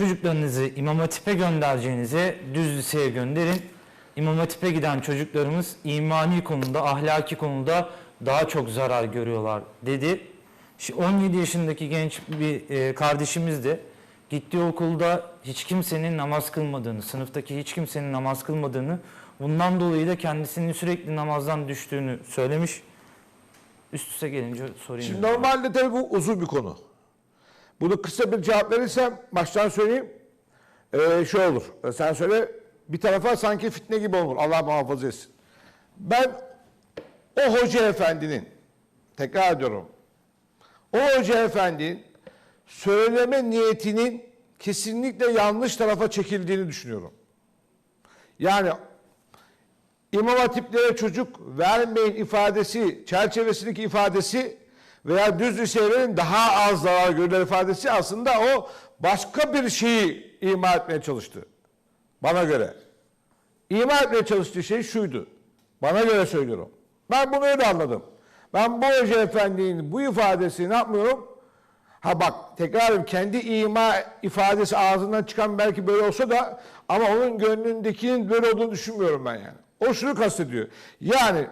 çocuklarınızı İmam Hatip'e göndereceğinize düz liseye gönderin. İmam Hatip'e giden çocuklarımız imani konuda, ahlaki konuda daha çok zarar görüyorlar dedi. Şi- 17 yaşındaki genç bir e, kardeşimiz de gittiği okulda hiç kimsenin namaz kılmadığını, sınıftaki hiç kimsenin namaz kılmadığını, bundan dolayı da kendisinin sürekli namazdan düştüğünü söylemiş. Üst üste gelince sorayım. Şimdi normalde tabii bu uzun bir konu. Bunu kısa bir cevap verirsem baştan söyleyeyim. Ee, şey olur. Ee, Sen söyle bir tarafa sanki fitne gibi olur. Allah muhafaza etsin. Ben o hoca efendinin tekrar ediyorum. O hoca efendinin söyleme niyetinin kesinlikle yanlış tarafa çekildiğini düşünüyorum. Yani İmam hatiplere çocuk vermeyin ifadesi, çerçevesindeki ifadesi veya düz liselerin daha az zarar görürler ifadesi aslında o başka bir şeyi ima etmeye çalıştı. Bana göre. İma etmeye çalıştığı şey şuydu. Bana göre söylüyorum. Ben bunu öyle anladım. Ben bu hoca efendinin bu ifadesini ne yapmıyorum? Ha bak tekrar ediyorum, kendi ima ifadesi ağzından çıkan belki böyle olsa da ama onun gönlündekinin böyle olduğunu düşünmüyorum ben yani. O şunu kastediyor. Yani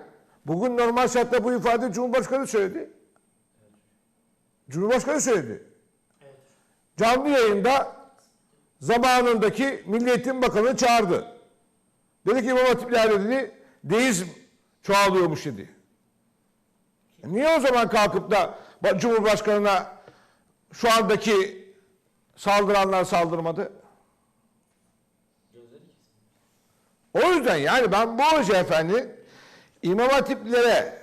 bugün normal şartta bu ifade Cumhurbaşkanı söyledi. Cumhurbaşkanı söyledi. Canlı yayında zamanındaki Milli Eğitim Bakanı çağırdı. Dedi ki İmam Hatiplerde dedi deizm çoğalıyormuş dedi. E Niye o zaman kalkıp da Cumhurbaşkanına şu andaki saldıranlar saldırmadı? O yüzden yani ben bu hoca efendi İmam Hatiplere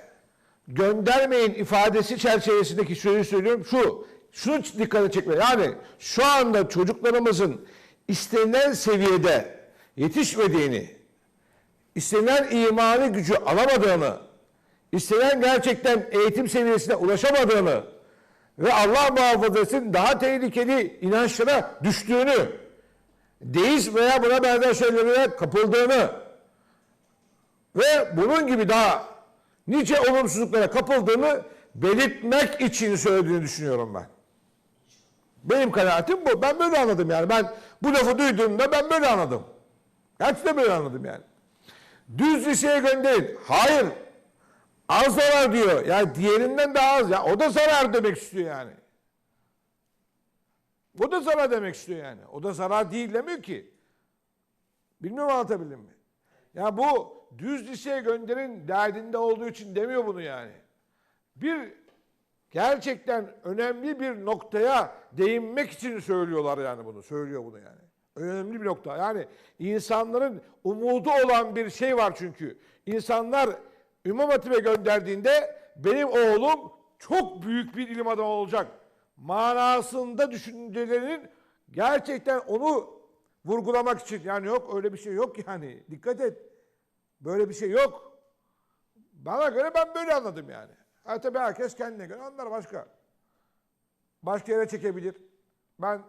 göndermeyin ifadesi çerçevesindeki sözü söylüyorum. Şu şunu dikkate çekme. Yani şu anda çocuklarımızın istenilen seviyede yetişmediğini istenilen imani gücü alamadığını istenen gerçekten eğitim seviyesine ulaşamadığını ve Allah muhafaza daha tehlikeli inançlara düştüğünü, deist veya buna benzer şeylere kapıldığını ve bunun gibi daha nice olumsuzluklara kapıldığını belirtmek için söylediğini düşünüyorum ben. Benim kanaatim bu. Ben böyle anladım yani. Ben bu lafı duyduğumda ben böyle anladım. Gerçekten böyle anladım yani. Düz liseye gönderin. Hayır. Az zarar diyor. Yani diğerinden daha az. Ya o da zarar demek istiyor yani. O da zarar demek istiyor yani. O da zarar değil demiyor ki. Bilmiyorum anlatabildim mi? Ya bu düz liseye gönderin derdinde olduğu için demiyor bunu yani. Bir gerçekten önemli bir noktaya değinmek için söylüyorlar yani bunu. Söylüyor bunu yani. Önemli bir nokta. Yani insanların umudu olan bir şey var çünkü. İnsanlar İmam Hatip'e gönderdiğinde benim oğlum çok büyük bir ilim adamı olacak. Manasında düşüncelerinin gerçekten onu vurgulamak için yani yok öyle bir şey yok yani. Dikkat et. Böyle bir şey yok. Bana göre ben böyle anladım yani. Ha tabii herkes kendine göre anlar başka. Başka yere çekebilir. Ben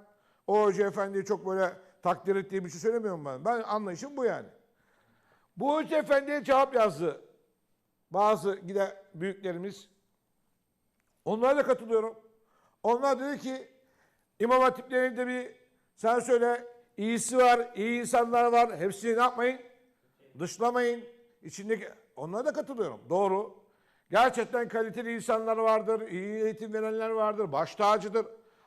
o hoca efendiyi çok böyle takdir ettiğim bir şey söylemiyorum ben. Ben anlayışım bu yani. Bu hoca efendiye cevap yazdı. Bazı gide büyüklerimiz. Onlara da katılıyorum. Onlar dedi ki İmam Hatiplerinde bir sen söyle iyisi var, iyi insanlar var. Hepsini ne yapmayın? Dışlamayın. İçindeki onlara da katılıyorum. Doğru. Gerçekten kaliteli insanlar vardır, iyi eğitim verenler vardır, baş tacıdır.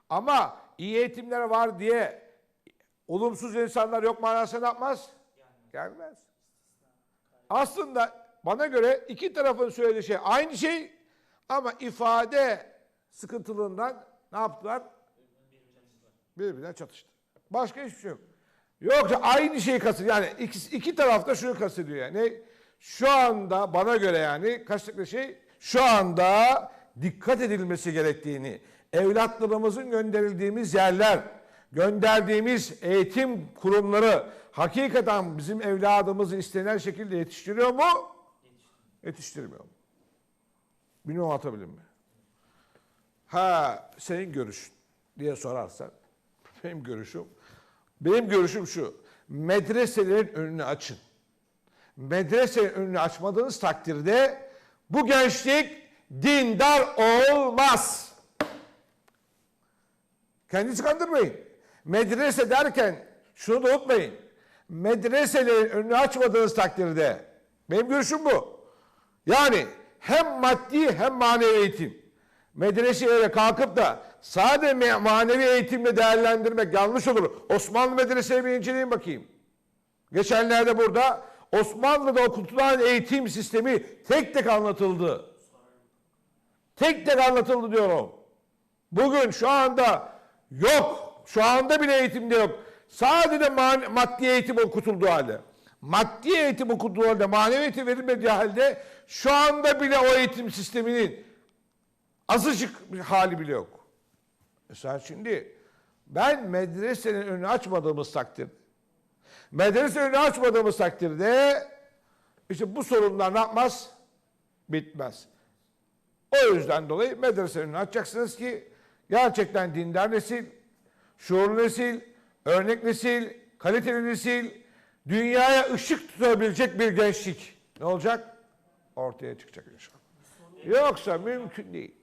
Ama iyi eğitimler var diye olumsuz insanlar yok manasına ne yapmaz? Gelmez. Aslında bana göre iki tarafın söylediği şey aynı şey ama ifade sıkıntılığından ne yaptılar? Birbirine çatıştı. Başka hiçbir şey yok. Yoksa aynı şeyi kastediyor. Yani iki, iki tarafta şunu kastediyor yani. Şu anda bana göre yani kastettikleri şey şu anda dikkat edilmesi gerektiğini, evlatlarımızın gönderildiğimiz yerler, gönderdiğimiz eğitim kurumları hakikaten bizim evladımızı istenen şekilde yetiştiriyor mu? Yetiştirmiyor mu? Bilmiyorum anlatabildim mi? Ha senin görüşün diye sorarsan benim görüşüm benim görüşüm şu. Medreselerin önünü açın. Medreselerin önünü açmadığınız takdirde bu gençlik dindar olmaz. Kendinizi kandırmayın. Medrese derken şunu da unutmayın. Medreselerin önünü açmadığınız takdirde benim görüşüm bu. Yani hem maddi hem manevi eğitim. Medreseye kalkıp da sadece me- manevi eğitimle değerlendirmek yanlış olur. Osmanlı medreseyi bir inceleyin bakayım. Geçenlerde burada Osmanlı'da okutulan eğitim sistemi tek tek anlatıldı. Tek tek anlatıldı diyorum. Bugün şu anda yok. Şu anda bile eğitimde yok. Sadece maddi eğitim okutulduğu halde. Maddi eğitim okutulduğu halde, manevi eğitim verilmediği halde şu anda bile o eğitim sisteminin azıcık hali bile yok. Mesela şimdi ben medresenin önünü açmadığımız takdirde medrese önünü açmadığımız takdirde işte bu sorunlar ne yapmaz? Bitmez. O yüzden dolayı medrese önünü açacaksınız ki gerçekten dindar nesil, şuurlu nesil, örnek nesil, kaliteli nesil, dünyaya ışık tutabilecek bir gençlik ne olacak? Ortaya çıkacak inşallah. Yoksa mümkün değil.